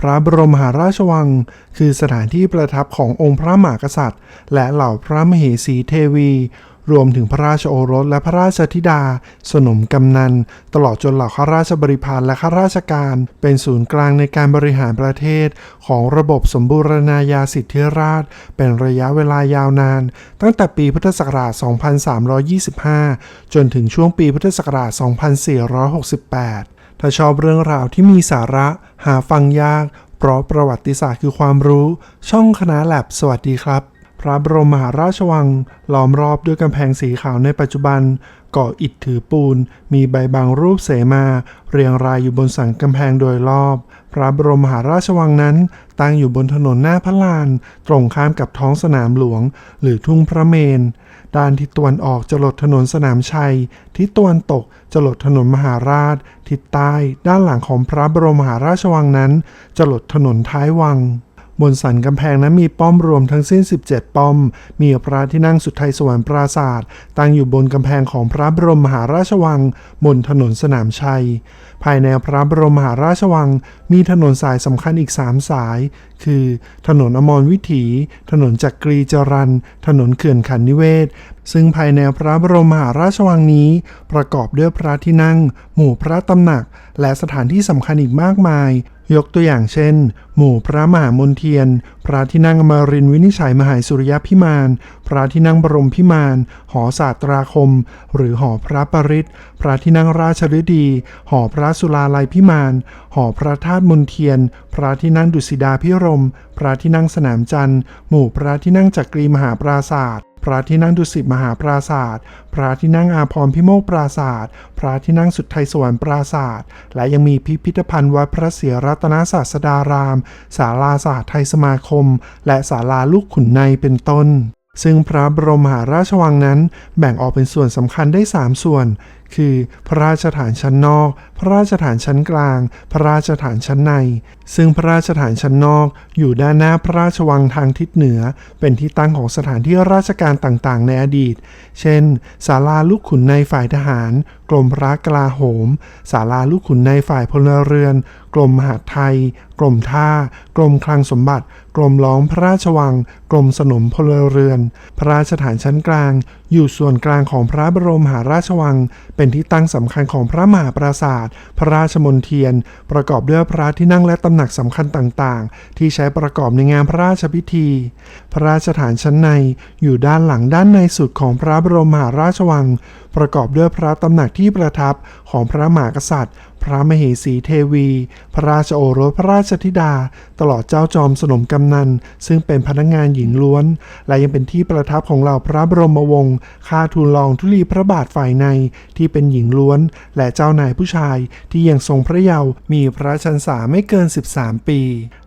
พระบรมมหาราชวัง คือสถานที่ประทับขององค์พระมหากษัตริย์ และเหล่าพระมเหสีเทวี รวมถึงพระราชโอรสและพระราชธิดา สนมกำนัน ตลอดจนเหล่าข้าราชบริพารและข้าราชการ เป็นศูนย์กลางในการบริหารประเทศ ของระบบสมบูรณาญาสิทธิราช เป็นระยะเวลายาวนาน ตั้งแต่ปีพุทธศักราช 2325 จนถึงช่วงปีพุทธศักราช 2468 ถ้าชอบเรื่องราวที่มีสาระ หาฟังยาก เพราะประวัติศาสตร์คือความรู้ ช่องคณะแลบสวัสดีครับ พระบรมมหาราชวังล้อมรอบด้วยกำแพงสีขาวในปัจจุบัน ก่ออิฐถือปูน มีใบบางรูปเสมา เรียงรายอยู่บนสันกำแพงโดยรอบ พระบรมมหาราชวังนั้นตั้งอยู่บนถนนหน้าพระลาน ตรงข้ามกับท้องสนามหลวง หรือทุ่งพระเมน ด้านทิศตะวันออกจะหลดถนนสนามชัย ทิศตะวันตกจะหลดถนนมหาราช ทิศใต้ ด้านหลังของพระบรมมหาราชวังนั้นจะหลดถนนท้ายวัง บนสันกำแพงนั้นมีป้อมรวมทั้งสิ้น 17 ป้อม มีพระที่นั่งสุดไทยสวรรค์ปราศาสตร์ตั้งอยู่บนกำแพงของพระบรมมหาราชวัง บนถนนสนามชัย ภายในพระบรมมหาราชวัง มีถนนสายสำคัญอีก 3 สาย คือ ถนนอมรวิถี ถนนจักรีจรันถนนเขื่อนขันนิเวศ ซึ่งภายในพระบรมมหาราชวังนี้ ประกอบด้วยพระที่นั่ง หมู่พระตำหนัก และสถานที่สำคัญอีกมากมาย ยกตัวอย่างเช่น หมู่พระมหามนเทียน พระที่นั่งอมรินวินิจฉัยมหาสุริยพิมาน พระที่นั่งบรมพิมาน หอศาสตราคม หรือหอพระปริศพระที่นั่งราชฤดี หอพระสุลาลัยพิมาน หอพระธาตุมนเทียน พระที่นั่งดุสิดาพิรม พระที่นั่งสนามจันทร์ หมู่พระที่นั่งจักรีมหาปราศาสตร์ พระที่นั่งดุสิตมหาปราศาสตร์พระที่นั่งอาพรพิโมกปราศาสตร์พระที่นั่งสุดไทยสวรรค์ปราศาสตร์และยังมีพิพิธภัณฑ์วัดพระเสียรัตนศาสดาราม ศาลาศาสตร์ไทยสมาคม และศาลาลูกขุนในเป็นต้นซึ่งพระบรมมหาราชวังนั้นแบ่งออกเป็นส่วนสำคัญได้ 3 ส่วน คือพระราชฐานชั้นนอก พระราชฐานชั้นกลาง พระราชฐานชั้นใน ซึ่งพระราชฐานชั้นนอก อยู่ด้านหน้าพระราชวังทางทิศเหนือ เป็นที่ตั้งของสถานที่ราชการต่างๆ ในอดีต เช่น ศาลาลูกขุนในฝ่ายทหาร กรมพระกลาโหม ศาลาลูกขุนในฝ่ายพลเรือน กรมมหาดไทย กรมท่า กรมคลังสมบัติ กรมล้อมพระราชวัง กรมสนมพลเรือน พระราชฐานชั้นกลาง อยู่ส่วนกลางของพระบรมมหาราชวังเป็นที่ตั้งสำคัญของพระมหาปราสาท พระราชมณฑียน ประกอบด้วยพระที่นั่งและตำหนักสำคัญต่างๆ ที่ใช้ประกอบในงานพระราชพิธี พระราชฐานชั้นในอยู่ด้านหลังด้านในสุดของพระบรมมหาราชวัง ประกอบด้วยพระตำหนักที่ประทับของพระมหากษัตริย์พระมเหสีเทวี พระราชโอรสพระราชธิดา ตลอดเจ้าจอมสนมกำนัน ซึ่งเป็นพนักงานหญิงล้วน และยังเป็นที่ประทับของเหล่าพระบรมวงศ์ข้าทูลรองธุลีพระบาทฝ่ายในที่เป็นหญิงล้วน และเจ้านายผู้ชายที่ยังทรงพระเยาว์มีพระชันษาไม่เกิน 13 ปี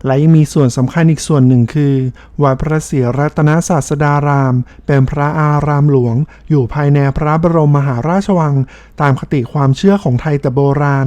และยังมีส่วนสำคัญอีกส่วนหนึ่งคือวัดพระศรีรัตนศาสดาราม เป็นพระอารามหลวง อยู่ภายในพระบรมมหาราชวัง ตามคติความเชื่อของไทยแต่โบราณ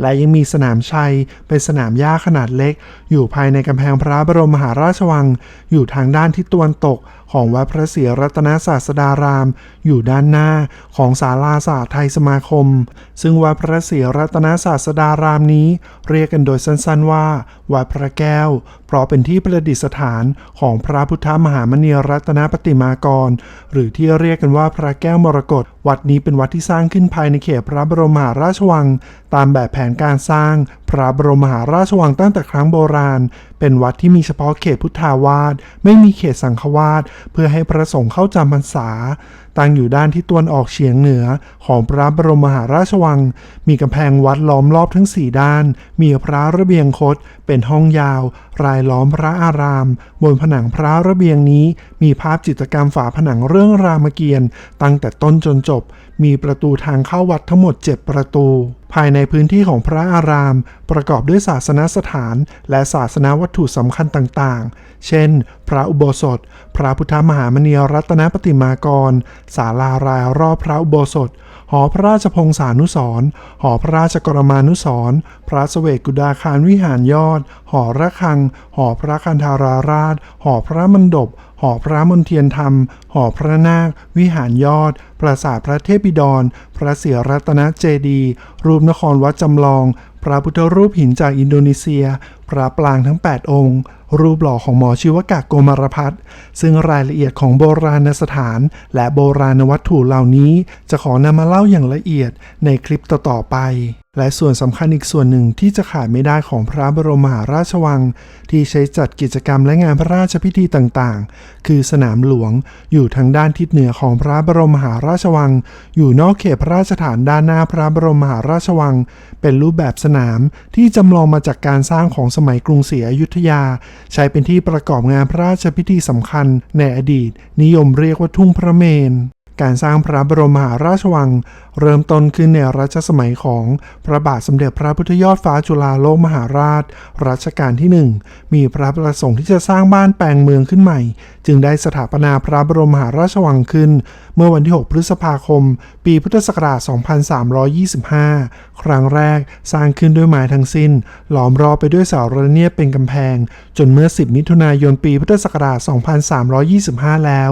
และยังมีสนามชัย เป็นสนามหญ้าขนาดเล็ก อยู่ภายในกำแพงพระบรมมหาราชวัง อยู่ทางด้านทิศตะวันตก ของวัดพระศรีรัตนศาสดาราม อยู่ด้านหน้าของศาลาศาสตร์ไทยสมาคม ซึ่งวัดพระศรีรัตนศาสดารามนี้ เรียกกันโดยสั้นๆว่า วัดพระแก้ว เพราะเป็นที่ประดิษฐานของพระพุทธมหามณีรัตนปฏิมากร หรือที่เรียกกันว่าพระแก้วมรกตวัดนี้เป็นวัดที่สร้างขึ้นภายในเขตพระบรมมหาราชวัง ตามแบบแผนการสร้างพระบรมมหาราชวังตั้งแต่ครั้งโบราณ เป็นวัดที่มีเฉพาะเขตพุทธาวาสไม่มีเขตสังฆวาสเพื่อให้พระสงฆ์เข้าจำพรรษา ตั้งอยู่ด้านที่ตวนออกเฉียงเหนือของพระบรมมหาราชวัง มีกำแพงวัดล้อมรอบทั้งสี่ด้าน มีพระระเบียงคดเป็นห้องยาว รายล้อมพระอาราม บนผนังพระระเบียงนี้ มีภาพจิตรกรรมฝาผนังเรื่องรามเกียรติ์ตั้งแต่ต้นจนจบ มีประตูทางเข้าวัดทั้งหมด 7 ประตู ภายในพื้นที่ของพระอาราม ประกอบด้วยศาสนสถาน และศาสนาวัตถุสำคัญต่างๆ เช่น พระอุโบสถ พระพุทธมหามณีรัตนปฏิมากร ศาลารายรอบพระอุโบสถ หอพระราชพงศานุสรณ์หอพระราชกรมานุสรณ์พระเสวกกุฎาคารวิหารยอด หอระฆัง หอพระคันธาราราช หอพระมณฑปหอพระมนเทียนธรรม หอพระนาค วิหารยอด ปราสาทพระเทพบิดร พระเสียรัตนเจดี รูปนครวัดจำลอง ระพุทธรูปหินจากอินโดนีเซีย พระปรางทั้ง 8 องค์ รูปหล่อของหมอชีวกะโกมารพัฒน์ซึ่งรายละเอียดของโบราณสถาน และโบราณวัตถุเหล่านี้ จะขอนำมาเล่าอย่างละเอียดในคลิปต่อๆไป และส่วนสำคัญอีกส่วนหนึ่งที่จะขาดไม่ได้ของพระบรมมหาราชวัง ที่ใช้จัดกิจกรรมและงานพระราชพิธีต่างๆ คือสนามหลวงอยู่ทางด้านทิศเหนือของพระบรมมหาราชวัง อยู่นอกเขตพระราชฐานด้านหน้าพระบรมมหาราชวัง เป็นรูปแบบสนามที่จำลองมาจากการสร้างของสมัยกรุงศรีอยุธยา ใช้เป็นที่ประกอบงานพระราชพิธีสำคัญในอดีต นิยมเรียกว่าทุ่งพระเมน การสร้างพระบรมมหาราชวัง เริ่มต้นขึ้นในรัชสมัยของพระบาทสมเด็จพระพุทธยอดฟ้าจุฬาโลกมหาราช รัชกาลที่หนึ่งมีพระประสงค์ที่จะสร้างบ้านแปลงเมืองขึ้นใหม่ จึงได้สถาปนาพระบรมมหาราชวังขึ้น เมื่อวันที่ 6 พฤษภาคม ปีพุทธศักราช 2325 ครั้งแรกสร้างขึ้นด้วยไม้ทั้งสิ้น หลอมรอบไปด้วยเสาระเนียดเป็นกำแพง จนเมื่อ 10 มิถุนายนปีพุทธศักราช 2325 แล้ว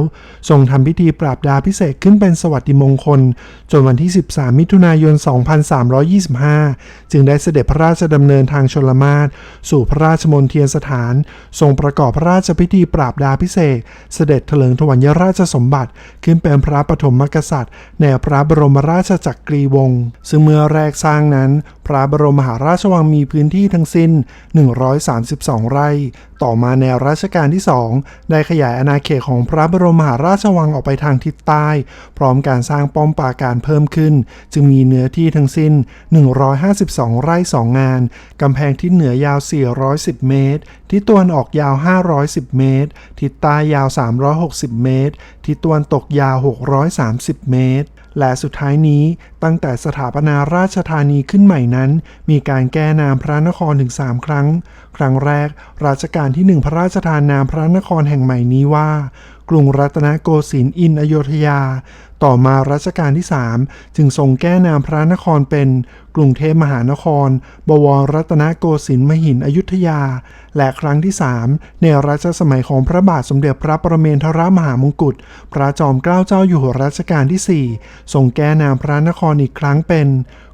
ทรงทำพิธีปราบดาพิเศษขึ้นเป็นสวัสดิมงคล จนวันที่ 13 มิถุนายน 2325 จึงได้เสด็จพระราชดำเนินทางชลมาศสู่พระราชมณฑียสถาน ทรงประกอบพระราชพิธีปราบดาพิเศษ เสด็จเถลิงถวัลยราชสมบัติขึ้นเป็นพระปฐมกษัตริย์ ในพระบรมราชจักรีวงศ์ซึ่งเมื่อแรกสร้างนั้น พระบรมมหาราชวังมีพื้นที่ทั้งสิ้น 132 ไร่ต่อมาในรัชกาลที่ 2 ได้ขยายอาณาเขตของพระบรมมหาราชวังออกไปทางทิศใต้ พร้อมการสร้างป้อมปราการเพิ่มขึ้น จึงมีเนื้อที่ทั้งสิ้น 152 ไร่ 2 งาน กำแพงทิศเหนือยาว 410 เมตร ทิศตะวันออกยาว 510 เมตร ทิศใต้ยาว 360 เมตร ทิศตะวันตกยาว 630 เมตร และสุดท้ายนี้ตั้งแต่สถาปนาราชธานีขึ้นใหม่นั้น มีการแก้นามพระนครถึง 3 ครั้ง ครั้งแรกรัชกาลที่ 1 พระราชทานนามพระนครแห่งใหม่นี้ว่า กรุงรัตนโกสินทร์อินอโยธยา ต่อมารัชกาลที่ 3 จึงทรงแก้นามพระนครเป็นกรุงเทพมหานคร บวรรัตนโกสินทร์มหินอยุธยา และครั้งที่ 3 ในรัชสมัยของพระบาทสมเด็จพระประเมนทรมหามงกุฎพระจอมเกล้าเจ้าอยู่หัวรัชกาลที่ 4 ทรงแก้นามพระนครอีกครั้งเป็น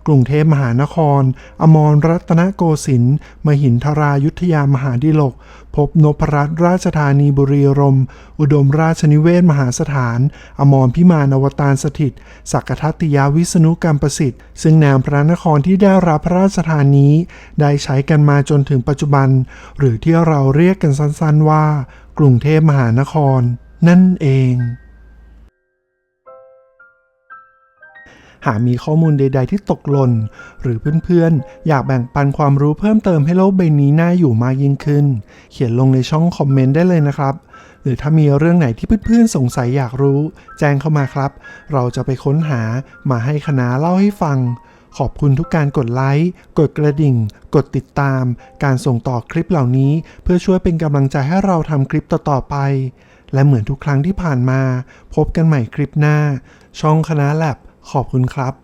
กรุงเทพมหานคร อมรรัตนโกสินทร์มหินทรายุทธยามหาดิลก พบนพรัตน์ราชธานีบุรีรมย์อุดมราชนิเวศมหาสถาน อมรพิมานอวตารสถิต สักกทัตติยาวิษณุกรรมประสิทธิ์ ซึ่งนามพระนครที่ได้รับพระราชทานนี้ ได้ใช้กันมาจนถึงปัจจุบัน หรือที่เราเรียกกันสั้นๆว่า กรุงเทพมหานคร นั่นเอง หากมีข้อมูลใด ๆ ที่ตกหล่น หรือเพื่อนๆ อยากแบ่งปันความรู้เพิ่มเติมให้โลกใบนี้น่าอยู่มากยิ่งขึ้น เขียนลงในช่องคอมเมนต์ได้เลยนะครับ หรือถ้ามีเรื่องไหนที่เพื่อนๆ สงสัยอยากรู้ แจ้งเข้ามาครับ เราจะไปค้นหามาให้คณะเล่าให้ฟัง ขอบคุณทุกการกดไลค์ กดกระดิ่ง กดติดตาม การส่งต่อคลิปเหล่านี้ เพื่อช่วยเป็นกำลังใจให้เราทำคลิปต่อๆไปและเหมือนทุกครั้งที่ผ่านมา พบกันใหม่คลิปหน้า ช่องคณะแลบ ขอบคุณครับ